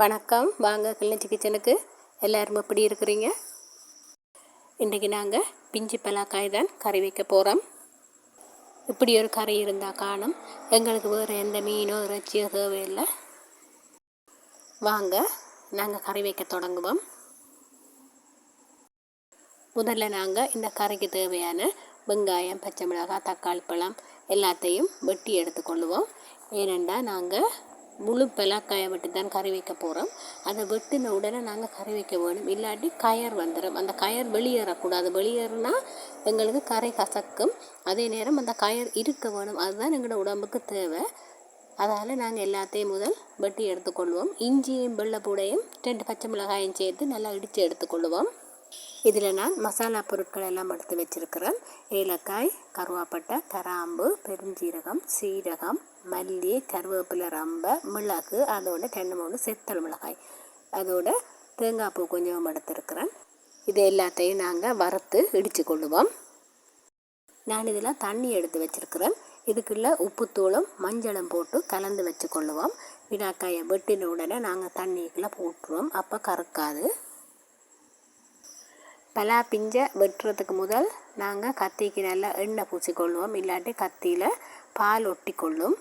வணக்கம். வாங்க கிளிஞ்சி கிச்சனுக்கு. எல்லோரும் எப்படி இருக்கிறீங்க? இன்றைக்கி நாங்கள் பிஞ்சு பலாக்காய் தான் கறி வைக்க போகிறோம் இப்படி ஒரு கறி இருந்தால் காணும். எங்களுக்கு வேறு எந்த மீனோ இறைச்சியோ தேவையில்லை. வாங்க நாங்கள் கறி வைக்க தொடங்குவோம். முதல்ல நாங்கள் இந்த கறிக்கு தேவையான வெங்காயம் பச்சை மிளகாய் தக்காளி பழம் எல்லாத்தையும் வெட்டி எடுத்துக்கொள்ளுவோம் ஏனென்றால் நாங்கள் முழு பலாக்காயை வெட்டி தான் கறி வைக்க போகிறோம் அதை வெட்டின உடனே நாங்கள் கறி வைக்க வேணும். இல்லாட்டி கயர் வந்துடும் அந்த கயர் வெளியேறக்கூடாது. வெளியேறினா எங்களுக்கு கரை கசக்கும். அதே நேரம் அந்த கயர் இருக்க வேணும். அதுதான் எங்களோட உடம்புக்கு தேவை. அதால் நாங்கள் எல்லாத்தையும் முதல் வெட்டி எடுத்துக்கொள்வோம். இஞ்சியும் வெள்ளைப்பூடையும் ரெண்டு பச்சை மிளகாயும் சேர்த்து நல்லா இடித்து எடுத்துக்கொள்வோம். இதில் நான் மசாலா பொருட்கள் எல்லாம் எடுத்து வச்சுருக்கிறேன். ஏலக்காய் கருவாப்பட்டை கராம்பு பெருஞ்சீரகம் சீரகம் மல்லி கருவேப்பிலை ரம்ப மிளகு அதோட ரெண்டு மூணு செத்தல் மிளகாய். அதோட தேங்காய் பூ கொஞ்சம் எடுத்துருக்கிறேன். இது எல்லாத்தையும் நாங்கள் வறுத்து இடித்து கொள்ளுவோம். நான் இதில் தண்ணி எடுத்து வச்சுருக்கிறேன். இதுக்குள்ள உப்புத்தூளும் மஞ்சளும் போட்டு கலந்து வச்சு கொள்ளுவோம். வினாக்காயை வெட்டின உடனே நாங்கள் தண்ணிக்குள்ளே போட்டுருவோம். அப்போ கறக்காது பலா பிஞ்சை வெட்டுறதுக்கு முதல் நாங்கள் கத்திக்கு நல்லா எண்ணெய் பூசிக்கொள்வோம். இல்லாட்டி கத்தியில் பால் ஒட்டி கொள்ளும்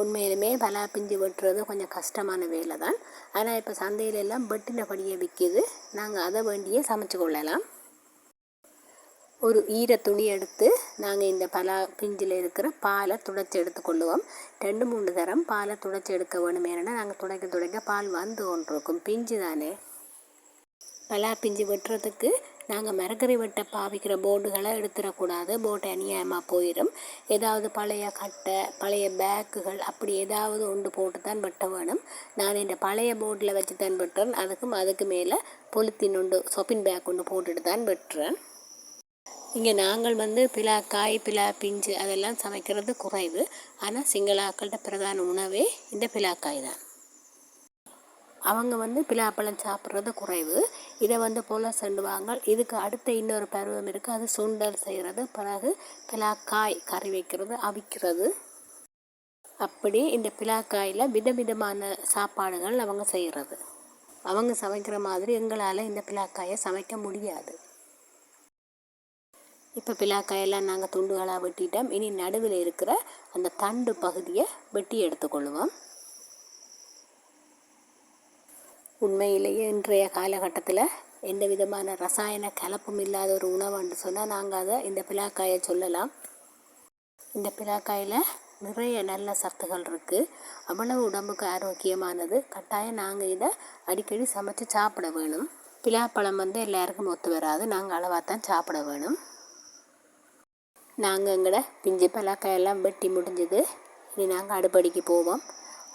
உண்மையிலுமே பலா பிஞ்சு வெட்டுறது கொஞ்சம் கஷ்டமான வேலை தான் ஆனால் இப்போ சந்தையில எல்லாம் வெட்டினபடியே விற்கிது நாங்கள் அதை வேண்டியே சமைச்சு கொள்ளலாம். ஒரு ஈர துணி எடுத்து நாங்கள் இந்த பலா பிஞ்சில் இருக்கிற பாலை துடைச்சி எடுத்துக்கொள்ளுவோம் ரெண்டு மூணு தரம் பாலை துடைச்சி எடுக்க வேணும் ஏன்னா நாங்கள் துடைக்க துடைக்க பால் வந்து கொண்டிருக்கும். பிஞ்சு தானே பலா பிஞ்சு வெட்டுறதுக்கு நாங்கள் மரக்கறி வெட்ட பாவிக்கிற போர்டுகளை எடுத்துடக்கூடாது. போட்டு அநியாயமாக போயிடும் ஏதாவது பழைய கட்டை பழைய பேக்குகள் அப்படி ஏதாவது ஒன்று போட்டு தான் வெட்ட வேணும். நான் இந்த பழைய போர்டில் வச்சு தான் வெட்டுறேன். அதுக்கும் அதுக்கு மேலே பொலித்தின் ஒன்று சொப்பின் பேக் ஒன்று போட்டுட்டு தான் வெட்டுறேன். இங்கே நாங்கள் வந்து பிலா காய் பிலா பிஞ்சு அதெல்லாம் சமைக்கிறது குறைவு. ஆனால் சிங்களாக்கள்கிட்ட பிரதான உணவே இந்த பிலாக்காய் தான். அவங்க வந்து பிலாப்பழம் சாப்பிட்றது குறைவு. இதை வந்து போல செண்டுவாங்க. இதுக்கு அடுத்த இன்னொரு பருவம் இருக்குது அது சுண்டல் செய்கிறது பிறகு பிலாக்காய் கறி வைக்கிறது அவிக்கிறது. அப்படி இந்த பிலாக்காயில் விதவிதமான சாப்பாடுகள் அவங்க செய்கிறது அவங்க சமைக்கிற மாதிரி எங்களால் இந்த பிலாக்காயை சமைக்க முடியாது. இப்போ பிலாக்காயெல்லாம் நாங்கள் துண்டுகளாக வெட்டிட்டோம். இனி நடுவில் இருக்கிற அந்த தண்டு பகுதியை வெட்டி எடுத்துக்கொள்வோம். உண்மையிலேயே இன்றைய காலகட்டத்தில் எந்த விதமான ரசாயன கலப்பும் இல்லாத ஒரு உணவுன்னு சொன்னால் நாங்கள் அதை இந்த பிலாக்காயை சொல்லலாம். இந்த பிலாக்காயில் நிறைய நல்ல சத்துகள் இருக்குது அவ்வளவு உடம்புக்கு ஆரோக்கியமானது. கட்டாயம் நாங்கள் இதை அடிக்கடி சமைச்சு சாப்பிட வேணும். பிலாப்பழம் வந்து எல்லாருக்கும் ஒத்து வராது. நாங்கள் அளவாக தான் சாப்பிட வேணும். நாங்கள் எங்கட பிஞ்சு பலாக்காயெல்லாம் வெட்டி முடிஞ்சது. இனி நாங்கள் அடுப்படிக்கு போவோம்.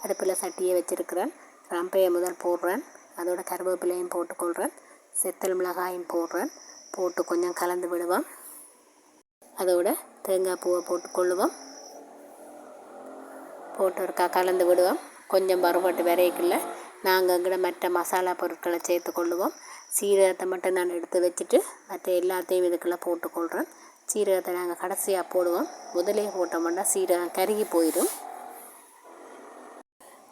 அடுப்பில் சட்டியை வச்சுருக்கிறேன். ரம்பையை முதல் போடுறேன். அதோட கருவேப்பிலையும் போட்டுக்கொள்கிறேன் செத்தல் மிளகாயும் போடுறேன். போட்டு கொஞ்சம் கலந்து விடுவோம். அதோட தேங்காய் பூவை போட்டுக்கொள்ளுவோம். போட்டு ஒருக்கா கலந்து விடுவோம். கொஞ்சம் பருவட்டு விரைக்குள்ள நாங்கள் அங்கே மற்ற மசாலா பொருட்களை சேர்த்து கொள்ளுவோம். சீரகத்தை மட்டும் நான் எடுத்து வச்சுட்டு மற்ற எல்லாத்தையும் இதுக்குள்ளே போட்டுக்கொள்கிறேன் சீரகத்தை நாங்கள் கடைசியாக போடுவோம். முதலே போட்டோம்னா சீரகம் கருகி போயிடும்.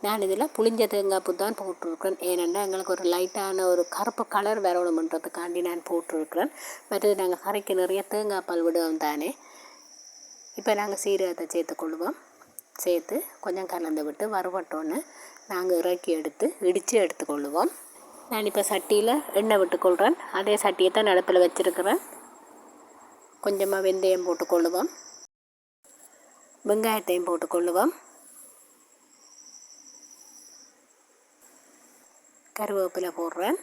நான் இதில் புளிஞ்ச தேங்காய் தான் போட்டிருக்கிறேன். ஏனென்றால் எங்களுக்கு ஒரு லைட்டான ஒரு கருப்பு கலர் வரணுமன்றதுக்காண்டி நான் போட்டிருக்கிறேன். மற்றது நாங்கள் கரைக்கு நிறைய தேங்காய் பால் விடுவோம் தானே. இப்போ நாங்கள் சீரகத்தை சேர்த்துக்கொள்வோம் சேர்த்து கொஞ்சம் கலந்து விட்டு வறுபட்டோன்னு நாங்கள் இறக்கி எடுத்து இடித்து எடுத்துக்கொள்ளுவோம் நான் இப்போ சட்டியில் எண்ணெய் விட்டுக்கொள்கிறேன் அதே சட்டியை தான் அடுப்பில் வச்சுருக்கிறேன். கொஞ்சமாக வெந்தயம் போட்டுக்கொள்ளுவோம் வெங்காயத்தையும் போட்டுக்கொள்ளுவோம் கருவேப்பிலை போடுறேன்.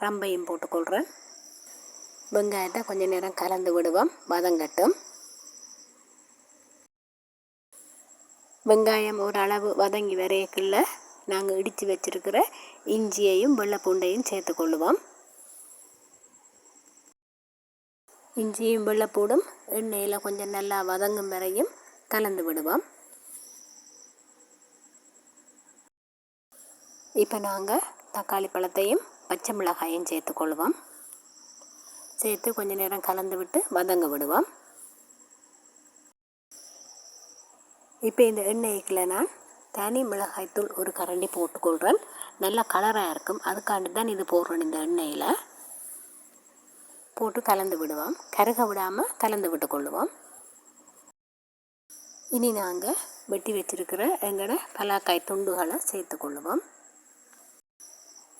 ரம்பையும் போட்டுக்கொள்கிறேன் வெங்காயத்தை கொஞ்சம் நேரம் கலந்து விடுவோம். வதங்கட்டும் வெங்காயம் ஓரளவு வதங்கி வரையக்குள்ள நாங்கள் இடித்து வச்சிருக்கிற இஞ்சியையும் வெள்ளைப்பூண்டையும் சேர்த்து கொள்ளுவோம். இஞ்சியும் வெள்ளைப்பூடும் எண்ணெயில் கொஞ்சம் நல்லா வதங்கும் வரையும் கலந்து விடுவோம். இப்போ நாங்கள் தக்காளி பழத்தையும் பச்சை மிளகாயும் சேர்த்துக்கொள்வோம் சேர்த்து கொஞ்ச நேரம் கலந்து விட்டு வதங்க விடுவோம். இப்போ இந்த எண்ணெய்க்குள்ள நான் தனி மிளகாய்த்தூள் ஒரு கரண்டி போட்டுக்கொள்கிறேன் நல்லா கலராக இருக்கும். அதுக்காண்டி தான் இது போடுறேன் இந்த எண்ணெயில். போட்டு கலந்து விடுவோம். கருக விடாமல் கலந்து விட்டு கொள்ளுவோம். இனி நாங்கள் வெட்டி வச்சிருக்கிற எங்களோட பலாக்காய் துண்டுகளை சேர்த்துக்கொள்ளுவோம்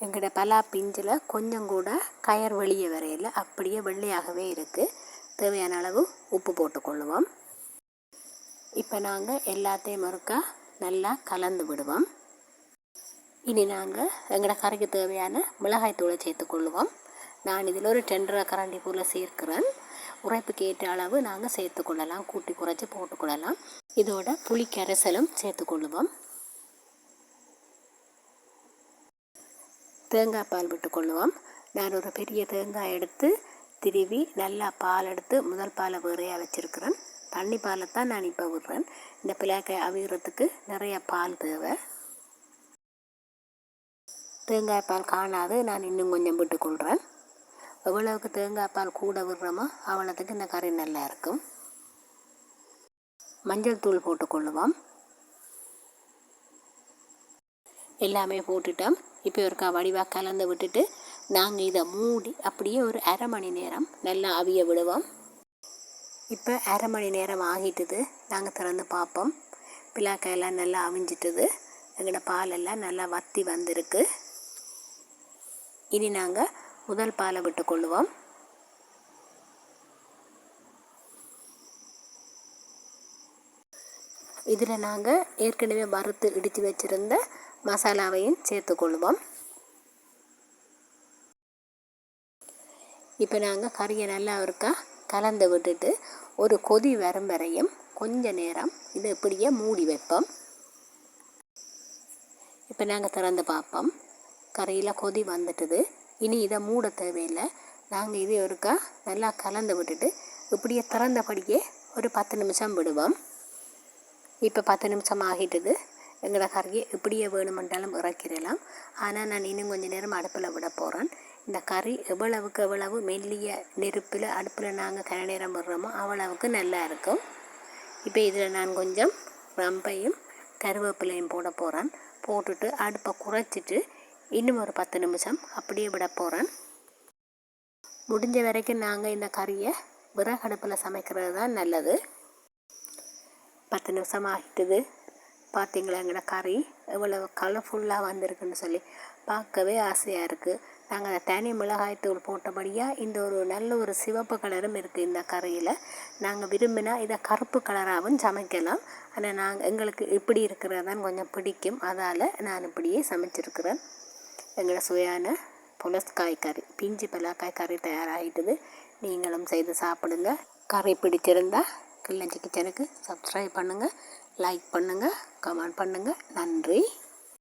எங்களோட பலா பிஞ்சில் கொஞ்சம் கூட கயர் வெளியே வரையில் அப்படியே வெள்ளையாகவே இருக்குது தேவையான அளவு உப்பு போட்டுக்கொள்ளுவோம் இப்போ நாங்கள் எல்லாத்தையும் மறுக்கா நல்லா கலந்து விடுவோம். இனி நாங்கள் எங்களோட கறிக்கு தேவையான மிளகாய் தூளை சேர்த்துக்கொள்ளுவோம் நான் இதில் ஒரு டெண்டரை கரண்டி போல் சேர்க்கிறேன். உரைப்புக்கு ஏற்ற அளவு நாங்கள் சேர்த்துக்கொள்ளலாம் கூட்டி குறைச்சி போட்டுக்கொள்ளலாம் இதோட புளி கரைசலும் சேர்த்துக்கொள்ளுவோம் தேங்காய் பால் விட்டு கொள்ளுவோம். நான் ஒரு பெரிய தேங்காய் எடுத்து திருவி நல்லா பால் எடுத்து முதல் பாலை வேறையாக வச்சுருக்கிறேன். தண்ணி பாலை தான் நான் இப்போ விடுறேன் இந்த பிள்ளைக்காய் அவிகிறதுக்கு நிறைய பால் தேவை. தேங்காய் பால் காணாது. நான் இன்னும் கொஞ்சம் விட்டுக்கொள்கிறேன் எவ்வளவுக்கு தேங்காய் பால் கூட விடுறோமோ அவ்வளோத்துக்கு இந்த கறி நல்லா இருக்கும். மஞ்சள் தூள் போட்டுக்கொள்ளுவோம் எல்லாமே போட்டுட்டோம். இப்போ ஒருக்கா வடிவாக கலந்து விட்டுட்டு நாங்கள் இதை மூடி அப்படியே ஒரு அரை மணி நேரம் நல்லா அவிய விடுவோம். இப்போ அரை மணி நேரம் ஆகிட்டுது. நாங்கள் திறந்து பார்ப்போம். பிளாக்காயெல்லாம் நல்லா அவிஞ்சிட்டுது. எங்களோட பாலெல்லாம் நல்லா வத்தி வந்திருக்கு. இனி நாங்கள் முதல் பாலை விட்டு கொள்ளுவோம். இதில் நாங்கள் ஏற்கனவே வறுத்து இடித்து வச்சுருந்த மசாலாவையும் சேர்த்துக்கொள்வோம். இப்போ நாங்கள் கறியை நல்லா இருக்கா கலந்து விட்டுட்டு ஒரு கொதி வரும் வரையும் கொஞ்ச நேரம் இதை இப்படியே மூடி வைப்போம். இப்போ நாங்கள் திறந்து பார்ப்போம். கறியில் கொதி வந்துட்டுது. இனி இதை மூட தேவையில்லை. நாங்கள் இது ஒருக்கா நல்லா கலந்து விட்டுட்டு இப்படியே திறந்தபடியே ஒரு பத்து நிமிஷம் விடுவோம். இப்போ பத்து நிமிஷம் ஆகிட்டுது. எங்களோட கறியை எப்படியே வேணுமென்றாலும் இறக்கிடலாம். ஆனால் நான் இன்னும் கொஞ்சம் நேரம் அடுப்பில் விட போகிறேன் இந்த கறி எவ்வளவுக்கு எவ்வளவு மெல்லிய நெருப்பில் அடுப்பில் நாங்கள் கரை நேரம் விடுறோமோ அவ்வளவுக்கு நல்லா இருக்கும். இப்போ இதில் நான் கொஞ்சம் ரம்பையும் கருவேப்பிலையும் போட போகிறேன் போட்டுட்டு அடுப்பை குறைச்சிட்டு இன்னும் ஒரு பத்து நிமிஷம் அப்படியே விட போகிறேன் முடிஞ்ச வரைக்கும் நாங்கள் இந்த கறியை விறகடுப்பில் சமைக்கிறது தான் நல்லது. பத்து நிமிஷம் ஆகிட்டுது பார்த்தீங்களா எங்களோட கறி? எவ்வளோ கலர்ஃபுல்லாக வந்திருக்குன்னு சொல்லி. பார்க்கவே ஆசையாக இருக்குது நாங்கள் அந்த தனி மிளகாய் தூள் போட்டபடியாக இந்த ஒரு நல்ல ஒரு சிவப்பு கலரும் இருக்குது இந்த கறியில். நாங்கள் விரும்பினா இதை கருப்பு கலராகவும் சமைக்கலாம். ஆனால் நாங்கள் எங்களுக்கு இப்படி இருக்கிறது தான் கொஞ்சம் பிடிக்கும். அதால் நான் இப்படியே சமைச்சிருக்கிறேன். எங்களோட சுவையான புலஸ்காய் கறி பிஞ்சு பலாக்காய் கறி தயாராகிட்டுது நீங்களும் செய்து சாப்பிடுங்க. கறி பிடிச்சிருந்தா கிள்ளஞ்சி கிச்சனுக்கு சப்ஸ்கிரைப் பண்ணுங்கள் லைக் பண்ணுங்கள் கமெண்ட் பண்ணுங்கள் நன்றி.